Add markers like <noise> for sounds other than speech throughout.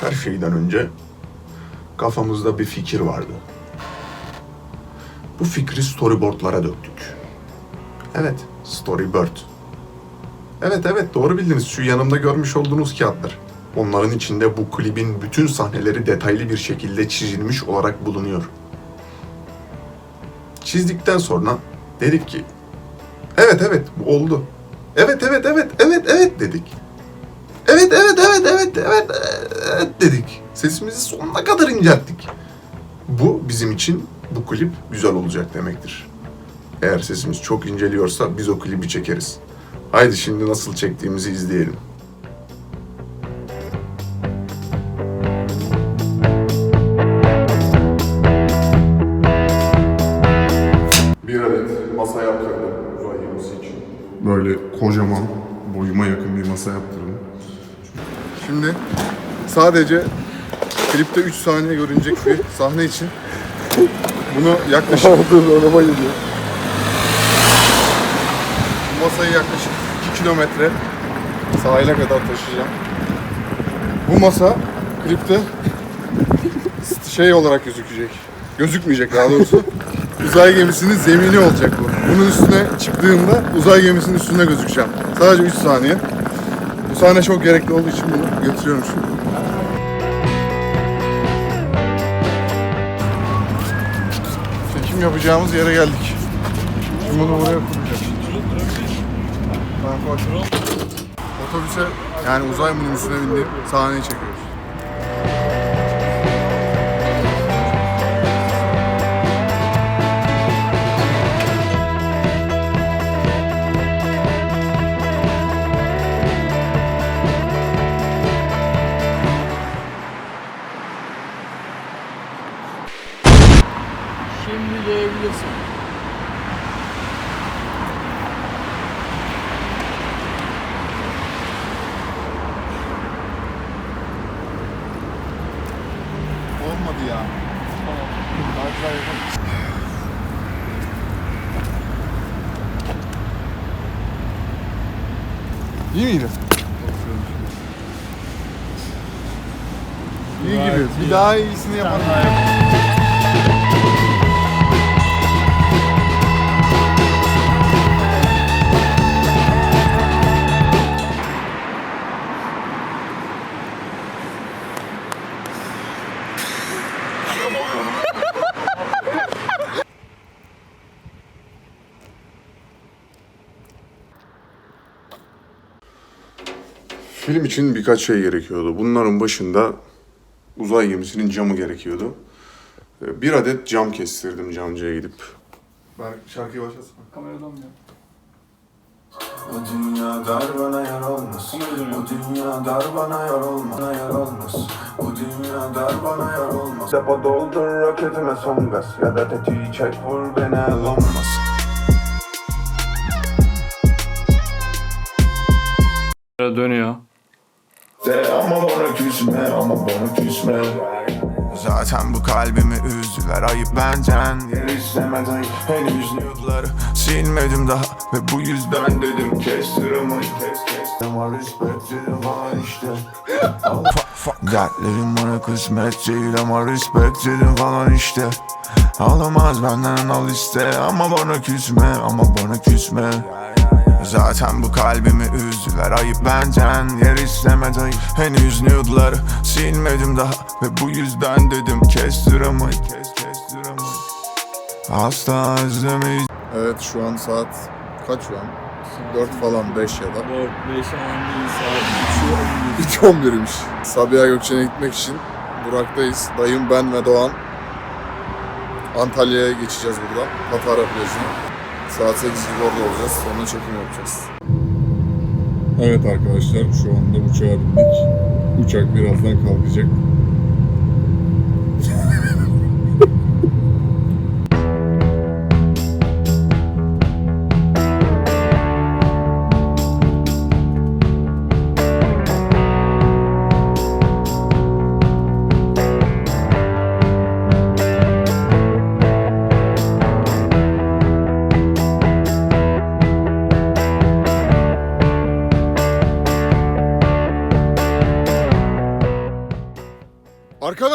Her şeyden önce kafamızda bir fikir vardı. Bu fikri storyboardlara döktük. Evet, storyboard. Evet evet doğru bildiniz. Şu yanımda görmüş olduğunuz kağıtlar. Onların içinde bu klibin bütün sahneleri detaylı bir şekilde çizilmiş olarak bulunuyor. Çizdikten sonra dedik ki evet evet bu oldu. Evet evet evet evet evet dedik. Evet evet evet evet evet evet dedik. Sesimizi sonuna kadar incelttik. Bu bizim için bu klip güzel olacak demektir. Eğer sesimiz çok inceliyorsa biz o klibi çekeriz. Haydi şimdi nasıl çektiğimizi izleyelim. Şimdi sadece klipte 3 saniye görünecek bir sahne için bunu yaklaşık <laughs> araba geliyor. Masayı yaklaşık 2 kilometre sahile kadar taşıyacağım. Bu masa klipte şey olarak gözükecek. Gözükmeyecek daha doğrusu. Uzay gemisinin zemini olacak bu. Bunun üstüne çıktığımda uzay gemisinin üstünde gözükeceğim. Sadece 3 saniye. Sahne çok gerekli olduğu için bunu götürüyorum şimdi. Çekim yapacağımız yere geldik. Şimdi bunu buraya kuracağız. Ben koy. Otobüse yani uzay minibüsüne bindiğim sahneyi çekiyoruz. Gelebilirsin. Olmadı ya. Daha güzel yapalım. İyi miydi? İyi gibi. Bir daha iyisini yaparım. Film için birkaç şey gerekiyordu. Bunların başında uzay gemisinin camı gerekiyordu. Ee, Bir adet cam kestirdim camcıya gidip. Ben şarkıyı başlasana. Kameradan mı? Bu dünya dar bana yar olmaz Bu dünya dar bana yar olmaz Bana yar olmaz Bu dünya dar bana yar olmaz Depo doldur roketime son gaz Ya da tetiği çek vur beni el olmaz Dönüyor. De ama bana küsme ama bana küsme. Zaten bu kalbimi üzdüler ayıp benden. Yer istemeden henüz nude'ları silmedim daha Ve bu yüzden dedim kestir ama kes kes. Ama respect dedim var işte. Dertlerim bana kısmet değil ama respect dedim falan işte. Alamaz benden al iste ama bana küsme ama bana küsme Zaten bu kalbimi üzdüler ayıp benden Yer istemeden henüz nude'ları silmedim daha Ve bu yüzden dedim kestir ama kes kestir ama Asla özlemeyiz Evet şu an saat kaç şu an? 4 falan 5 ya da. 4, 5, 10 değil saat 3'ü 11. 3.11'miş. Sabiha Gökçen'e gitmek için duraktayız. Dayım, ben ve Doğan Antalya'ya geçeceğiz buradan. Patara plajına. Saat 8 gibi orada olacağız. Sonra çekim yapacağız. Evet arkadaşlar şu anda uçağa bindik. Uçak birazdan kalkacak. <laughs>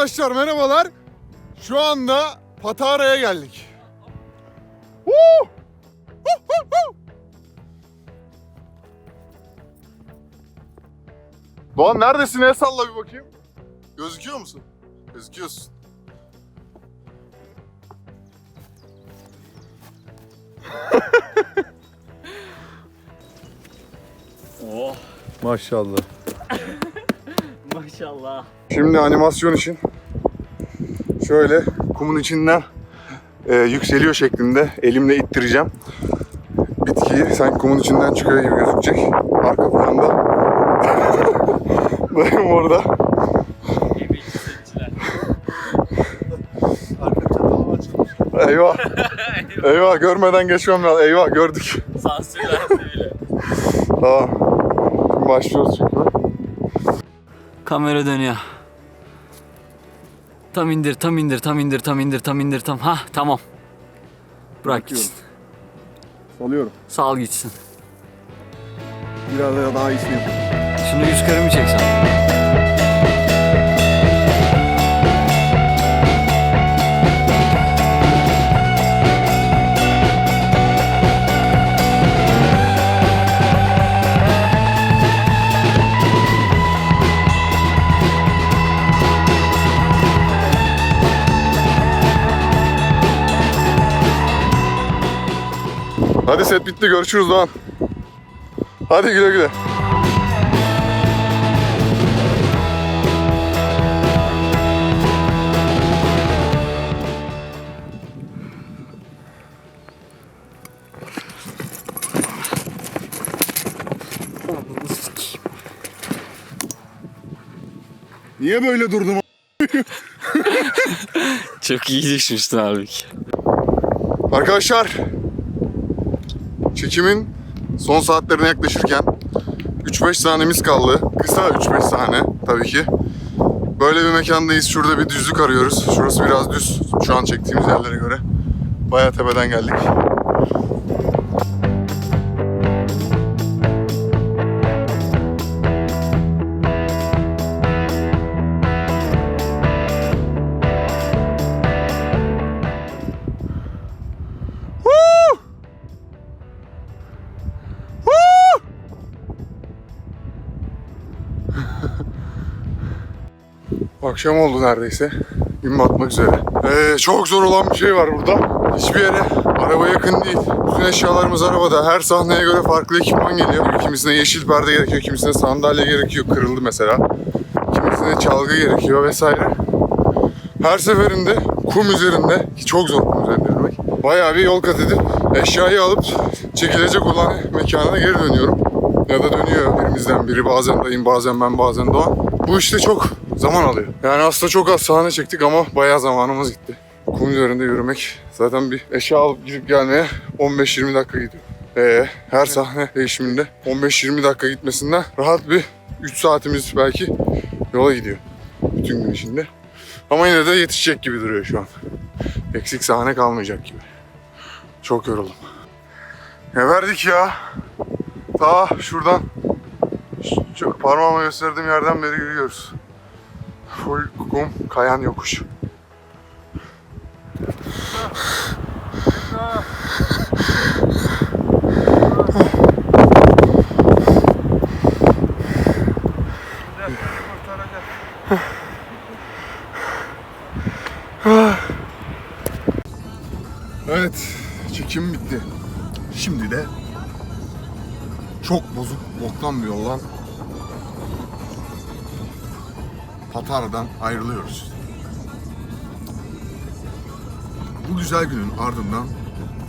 Arkadaşlar merhabalar. Şu anda Patara'ya geldik. Woo! Doğan neredesin? El salla bir bakayım. Gözüküyor musun? Gözüküyorsun. Oh Maşallah. <laughs> maşallah. Şimdi animasyon için şöyle kumun içinden e, yükseliyor şeklinde elimle ittireceğim. Bitkiyi sanki kumun içinden çıkıyor gibi gözükecek. Arka planda <laughs> dayım orada. Eyvah. Eyvah görmeden geçmem lazım. Eyvah gördük. Sansürlendi bile. Tamam. Şimdi başlıyoruz çünkü. Kamera dönüyor. Tam indir, tam indir, tam indir, tam indir, tam indir, tam. Ha tamam. Bırak gitsin. Salıyorum. Sal gitsin. Biraz daha iyisini yapayım. Şunu yüz karı mı çeksen? Hadi set bitti görüşürüz Doğan. Hadi güle güle. Niye böyle durdum? Çok iyi düşmüştün halbuki. Arkadaşlar çekimin son saatlerine yaklaşırken 3-5 sahnemiz kaldı. Kısa 3-5 sahne tabii ki. Böyle bir mekandayız. Şurada bir düzlük arıyoruz. Şurası biraz düz şu an çektiğimiz yerlere göre. Bayağı tepeden geldik. Akşam oldu neredeyse. Gün batmak üzere. Ee, çok zor olan bir şey var burada. Hiçbir yere araba yakın değil. Bütün eşyalarımız arabada. Her sahneye göre farklı ekipman geliyor. Kimisine yeşil perde gerekiyor, kimisine sandalye gerekiyor. Kırıldı mesela. Kimisine çalgı gerekiyor vesaire. Her seferinde kum üzerinde, ki çok zor kum üzerinde yürümek. Bayağı bir yol kat edip eşyayı alıp çekilecek olan mekana geri dönüyorum. Ya da dönüyor birimizden biri. Bazen dayım, bazen ben, bazen Doğan. Bu işte çok zaman alıyor. Yani aslında çok az sahne çektik ama bayağı zamanımız gitti. Kum üzerinde yürümek zaten bir eşya alıp gidip gelmeye 15-20 dakika gidiyor. Ee, her sahne değişiminde 15-20 dakika gitmesinden rahat bir 3 saatimiz belki yola gidiyor. Bütün gün içinde. Ama yine de yetişecek gibi duruyor şu an. Eksik sahne kalmayacak gibi. Çok yoruldum. Ne verdik ya? Ta şuradan şu- şu parmağıma gösterdiğim yerden beri yürüyoruz. Full kum, kayan yokuş. Evet, çekim bitti. Şimdi de çok bozuk, boktan bir yoldan Patara'dan ayrılıyoruz. Bu güzel günün ardından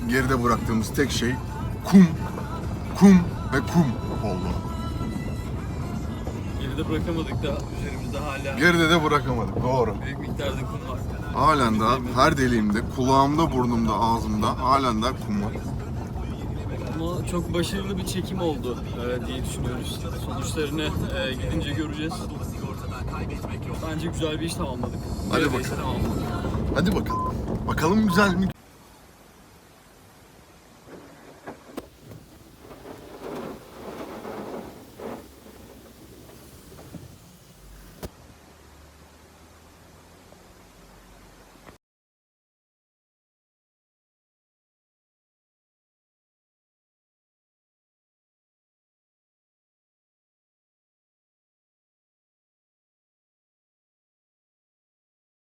geride bıraktığımız tek şey kum, kum ve kum oldu. Geride bırakamadık da üzerimizde hala Geride de bırakamadık, doğru. büyük miktarda kum var. Halen daha her deliğimde, kulağımda, burnumda, ağzımda halen daha kum var. Çok başarılı bir çekim oldu e, diye düşünüyoruz. Sonuçlarını e, gidince göreceğiz. Bence güzel bir iş tamamladık. Hadi Neredeyse bakalım. tamamladık. Hadi bakalım. Bakalım güzel mi?